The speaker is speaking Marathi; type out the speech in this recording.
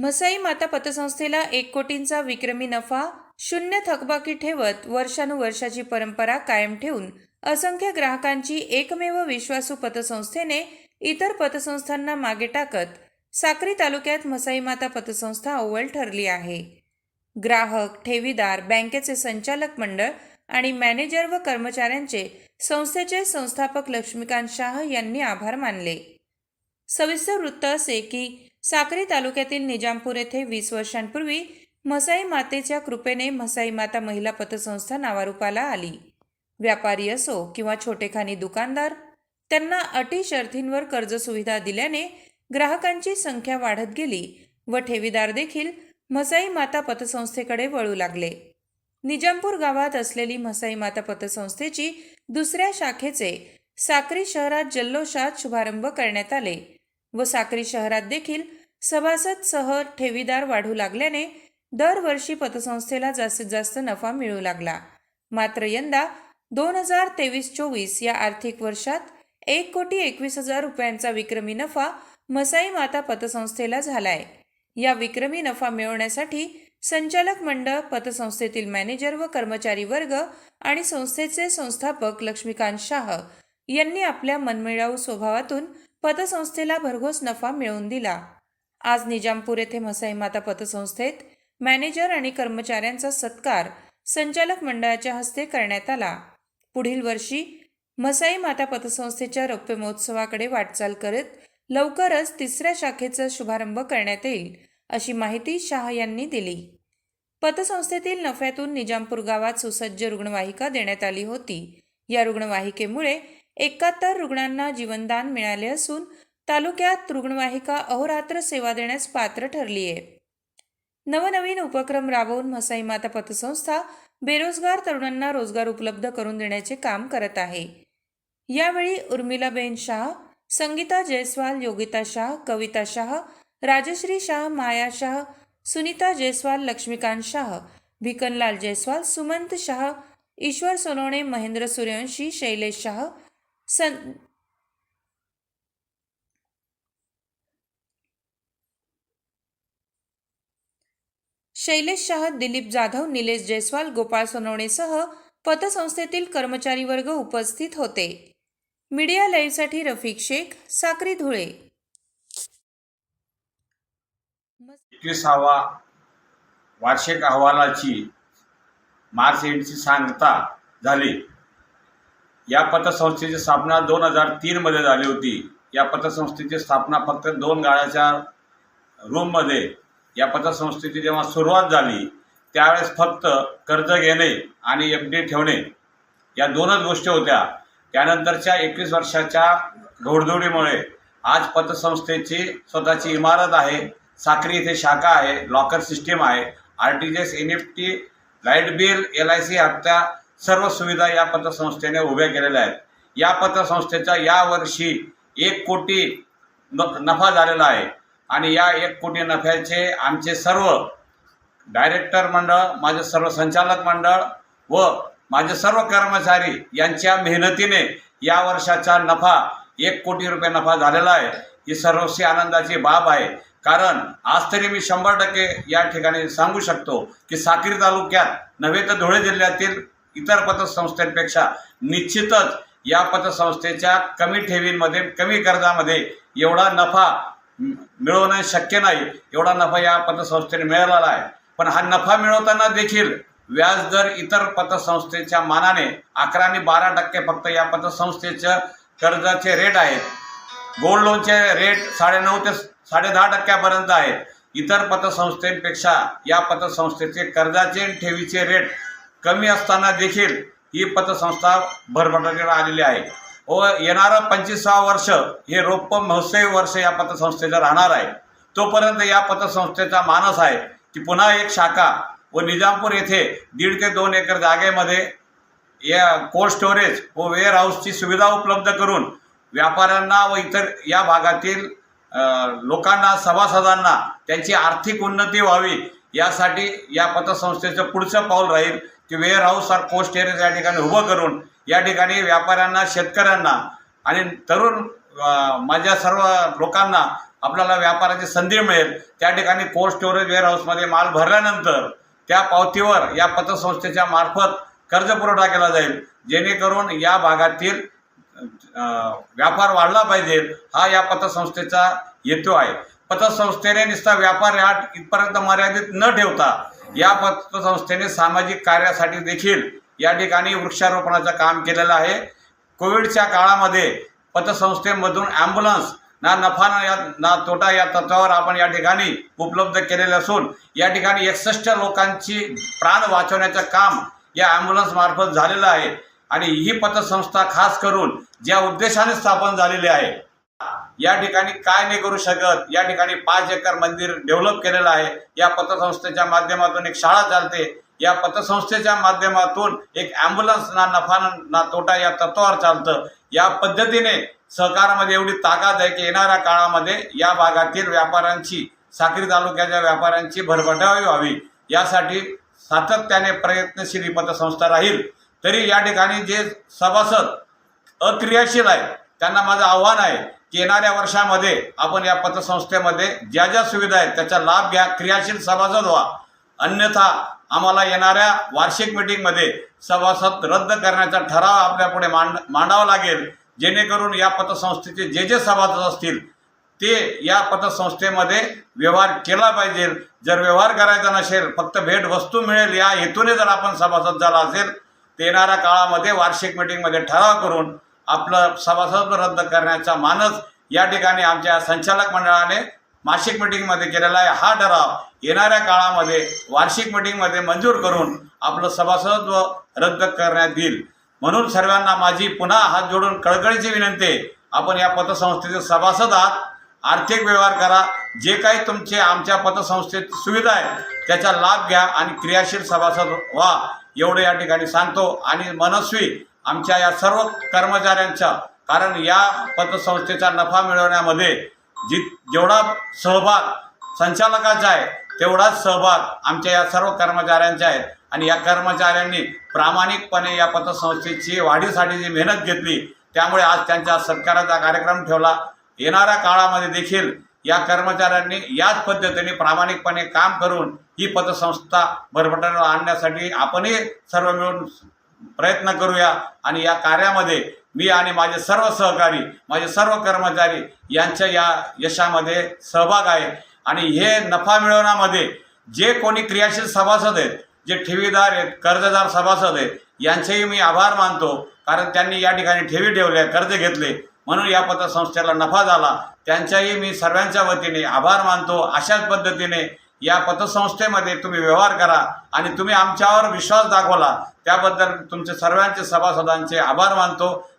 मसाई माता पतसंस्थेला एक कोटींचा विक्रमी नफा शून्य थकबाकी ठेवत वर्षानुवर्षाची परंपरा कायम ठेवून असंख्य ग्राहकांची एकमेव विश्वासू पतसंस्थेने इतर पतसंस्थांना मागे टाकत साक्री तालुक्यात मसाई माता पतसंस्था अव्वल ठरली आहे. ग्राहक ठेवीदार बँकेचे संचालक मंडळ आणि मॅनेजर व कर्मचाऱ्यांचे संस्थेचे संस्थापक लक्ष्मीकांत शाह यांनी आभार मानले. सविस्तर वृत्त असे की साक्री तालुक्यातील निजामपूर येथे वीस वर्षांपूर्वी मसाई मातेच्या कृपेने मसाई माता महिला पतसंस्था नावारूपाला आली. व्यापारी असो किंवा छोटेखानी दुकानदार त्यांना अटी शर्थींवर कर्ज सुविधा दिल्याने ग्राहकांची संख्या वाढत गेली व ठेवीदार देखील मसाई माता पतसंस्थेकडे वळू लागले. निजामपूर गावात असलेली मसाई माता पतसंस्थेची दुसऱ्या शाखेचे साक्री शहरात जल्लोषात शुभारंभ करण्यात आले व साक्री शहरात देखील सभासद सह ठेवीदार वाढू लागल्याने दरवर्षी पतसंस्थेला जास्तीत जास्त नफा मिळू लागला. मात्र यंदा दोन हजार तेवीस चोवीस या आर्थिक वर्षात एक कोटी एकवीस हजार रुपयांचा विक्रमी नफा मसाई माता पतसंस्थेला झालाय. या विक्रमी नफा मिळवण्यासाठी संचालक मंडळ पतसंस्थेतील मॅनेजर व कर्मचारी वर्ग आणि संस्थेचे संस्थापक लक्ष्मीकांत शाह यांनी आपल्या मनमिळाऊ स्वभावातून पतसंस्थेला भरघोस नफा मिळवून दिला. आज निजामपूर येथे मसाई माता पतसंस्थेत मॅनेजर आणि कर्मचाऱ्यांचा सत्कार संचालक मंडळाच्या हस्ते करण्यात आला. पुढील वर्षी मसाई माता पतसंस्थेच्या रौप्य महोत्सवाकडे वाटचाल करत लवकरच तिसऱ्या शाखेचा शुभारंभ करण्यात येईल अशी माहिती शाह यांनी दिली. पतसंस्थेतील नफ्यातून निजामपूर गावात सुसज्ज रुग्णवाहिका देण्यात आली होती. या रुग्णवाहिकेमुळे एकाहत्तर रुग्णांना जीवनदान मिळाले असून तालुक्यात रुग्णवाहिका अहोरात्र सेवा देण्यास पात्र ठरली आहे. नवनवीन उपक्रम राबवून मसाई माता पतसंस्था बेरोजगार तरुणांना रोजगार उपलब्ध करून देण्याचे काम करत आहे. यावेळी उर्मिलाबेन शाह संगीता जयस्वाल योगिता शाह कविता शाह राजश्री शाह माया शाह सुनीता जयस्वाल लक्ष्मीकांत शाह भिकनलाल जयस्वाल सुमंत शाह ईश्वर सोनवणे महेंद्र सूर्यवंशी शैलेश शाह सं शैलेश शाह दिलीप जाधव निलेश जयस्वाल गोपाळ सोनवणेसह पतसंस्थेतील कर्मचारी वर्ग उपस्थित होते. मीडिया लाईव्हसाठी रफिक शेख साक्री धुळे. एकविसावा वार्षिक अहवालाची मार्च एंडची सांगता झाली. या पतसंस्थेची स्थापना दोन हजार तीनमध्ये झाली होती. या पतसंस्थेची स्थापना फक्त दोन गाळ्याच्या रूममध्ये या पतसंस्थेची जेव्हा सुरुवात झाली त्यावेळेस फक्त कर्ज घेणे आणि एफ डी ठेवणे या दोनच गोष्टी होत्या. त्यानंतरच्या एकवीस वर्षाच्या घोडदौडीमुळे आज पतसंस्थेची स्वतःची इमारत आहे साखरी इथे शाखा आहे लॉकर सिस्टीम आहे R T G S N F T light bill L I C हप्त्या सर्व सुविधा या पतसंस्थेने उभ्या केलेल्या आहेत. या पतसंस्थेचा यावर्षी एक कोटी न नफा झालेला आहे. आणि या एक कोटी नफ्याचे आमचे सर्व डायरेक्टर मंडळ माझे सर्व संचालक मंडळ व माझे सर्व कर्मचारी यांच्या मेहनतीने या वर्षाचा नफा एक कोटी रुपये नफा झालेला आहे. ही सर्वस्वी आनंदाची बाब आहे. कारण आज तरी मी शंभर टक्के या ठिकाणी सांगू शकतो की साक्री तालुक्यात नव्हे तर धुळे जिल्ह्यातील इतर पतसंस्थांपेक्षा निश्चितच या पतसंस्थेच्या कमी ठेवींमध्ये कमी कर्जामध्ये एवढा नफा मिळवणं शक्य नाही. एवढा नफा या पतसंस्थेने मिळालेला आहे. पण हा नफा मिळवताना देखील व्याजदर इतर पतसंस्थेच्या मानाने अकरा आणि बारा टक्के फक्त या पतसंस्थेचं कर्जाचे रेट आहेत. गोल्ड लोनचे रेट साडेनऊ ते साडेदहा टक्क्यापर्यंत आहेत इतर पतसंस्थेपेक्षा या पतसंस्थेचे कर्जाचे आणि ठेवीचे रेट कमी असताना देखील ही पतसंस्था भरभराटीला आलेली आहे. व येणारं पंचवीसावं वर्ष हे रौप्य महोत्सवी वर्ष या पतसंस्थेचं राहणार आहे. तोपर्यंत या पतसंस्थेचा मानस आहे की पुन्हा एक शाखा व निजामपूर येथे दीड ते दोन एकर जागेमध्ये या कोल्ड स्टोरेज व वेअर हाऊसची सुविधा उपलब्ध करून व्यापाऱ्यांना व इतर या भागातील लोकांना सभासदांना त्यांची आर्थिक उन्नती व्हावी यासाठी या पतसंस्थेचं पुढचं पाऊल राहील की वेअर हाऊस और कोल्ड स्टोरेज या ठिकाणी उभं करून या ठिकाणी व्यापाऱ्यांना शेतकऱ्यांना आणि तरुण माझ्या सर्व लोकांना आपल्याला व्यापाराची संधी मिळेल. त्या ठिकाणी कोल्ड स्टोरेज वेअरहाऊसमध्ये माल भरल्यानंतर त्या पावतीवर या पतसंस्थेच्या मार्फत कर्ज पुरवठा केला जाईल. जेणेकरून या भागातील व्यापार वाढला पाहिजे. हा या पतसंस्थेचा हेतू आहे. पतसंस्थेने नुसता व्यापार या इथपर्यंत मर्यादित न ठेवता या पतसंस्थेने सामाजिक कार्यासाठी देखील या ठिकाणी वृक्षारोपणाचं काम केलेलं आहे. कोविडच्या काळामध्ये पतसंस्थेमधून ॲम्ब्युलन्स ना नफा ना या ना तोटा या तत्वावर आपण या ठिकाणी उपलब्ध केलेले असून या ठिकाणी एकसष्ट लोकांची प्राण वाचवण्याचं काम या ॲम्ब्युलन्समार्फत झालेलं आहे. आणि ही पतसंस्था खास करून ज्या उद्देशाने स्थापन झालेली आहे या ठिकाणी काय नाही करू शकत या ठिकाणी पाच एकर मंदिर डेव्हलप केलेलं आहे. या पतसंस्थेच्या माध्यमातून एक शाळा चालते. या पतसंस्थेच्या माध्यमातून एक ॲम्ब्युलन्स ना नफा ना- तोटा या तत्वावर चालतं. या पद्धतीने सहकारामध्ये एवढी ताकद आहे की येणाऱ्या काळामध्ये या भागातील व्यापाऱ्यांची साक्री तालुक्याच्या व्यापाऱ्यांची भरभटावी व्हावी. यासाठी सातत्याने प्रयत्नशील ही पतसंस्था राहील. तरी या ठिकाणी जे सभासद अक्रियाशील आहे त्यांना माझं आव्हान आहे की येणाऱ्या वर्षामध्ये आपण या पतसंस्थेमध्ये ज्या ज्या सुविधा आहेत त्याचा लाभ घ्या क्रियाशील सभासद व्हा. अन्यथा आम्हाला येणाऱ्या वार्षिक मिटिंगमध्ये सभासद रद्द करण्याचा ठराव आपल्यापुढे मांड मांडावा लागेल. जेणेकरून या पतसंस्थेचे जे जे सभासद असतील ते या पतसंस्थेमध्ये व्यवहार केला पाहिजे. जर व्यवहार करायचा नसेल फक्त भेट वस्तू मिळेल या हेतूने जर आपण सभासद झाला असेल तर येणाऱ्या काळामध्ये वार्षिक मिटिंगमध्ये ठराव करून आपलं सभासद रद्द करण्याचा मानस या ठिकाणी आमच्या संचालक मंडळाने मासिक मिटिंगमध्ये केलेला आहे. हा ठराव येणाऱ्या काळामध्ये वार्षिक मिटिंगमध्ये मंजूर करून आपलं सभासदत्व रद्द करण्यात येईल. म्हणून सर्वांना माझी पुन्हा हात जोडून कळकळीची विनंती आहे आपण या पतसंस्थेचे सभासद आहात. आर्थिक व्यवहार करा. जे काही तुमचे आमच्या पतसंस्थेत सुविधा आहे त्याचा लाभ घ्या आणि क्रियाशील सभासद व्हा. एवढं या ठिकाणी सांगतो आणि मनस्वी आमच्या या सर्व कर्मचाऱ्यांच्या कारण या पतसंस्थेचा नफा मिळवण्यामध्ये जी जेवढा सहभाग संचालकाचा आहे तेवढाच सहभाग आमच्या या सर्व कर्मचाऱ्यांचा आहे. आणि या कर्मचाऱ्यांनी प्रामाणिकपणे या पतसंस्थेची वाढीसाठी जी मेहनत घेतली त्यामुळे आज त्यांच्या सत्काराचा कार्यक्रम ठेवला. येणाऱ्या काळामध्ये देखील या कर्मचाऱ्यांनी याच पद्धतीने प्रामाणिकपणे काम करून ही पतसंस्था भरभटाला आणण्यासाठी आपणही सर्व मिळून प्रयत्न करूया. आणि या कार्यामध्ये मी आणि माझे सर्व सहकारी माझे सर्व कर्मचारी यांच्या या यशामध्ये सहभाग आहे. आणि हे नफा मिळवण्यामध्ये जे कोणी क्रियाशील सभासद आहेत जे ठेवीदार आहेत कर्जदार सभासद आहेत यांचेही मी आभार मानतो. कारण त्यांनी या ठिकाणी ठेवी ठेवल्या कर्ज घेतले. म्हणून या पतसंस्थेला नफा झाला. त्यांच्याही मी सर्वांच्या वतीने आभार मानतो. अशाच पद्धतीने या पतसंस्थेमध्ये तुम्ही व्यवहार करा आणि तुम्ही आमच्यावर विश्वास दाखवला. त्याबद्दल तुमचे सर्वांचे सभासदांचे आभार मानतो.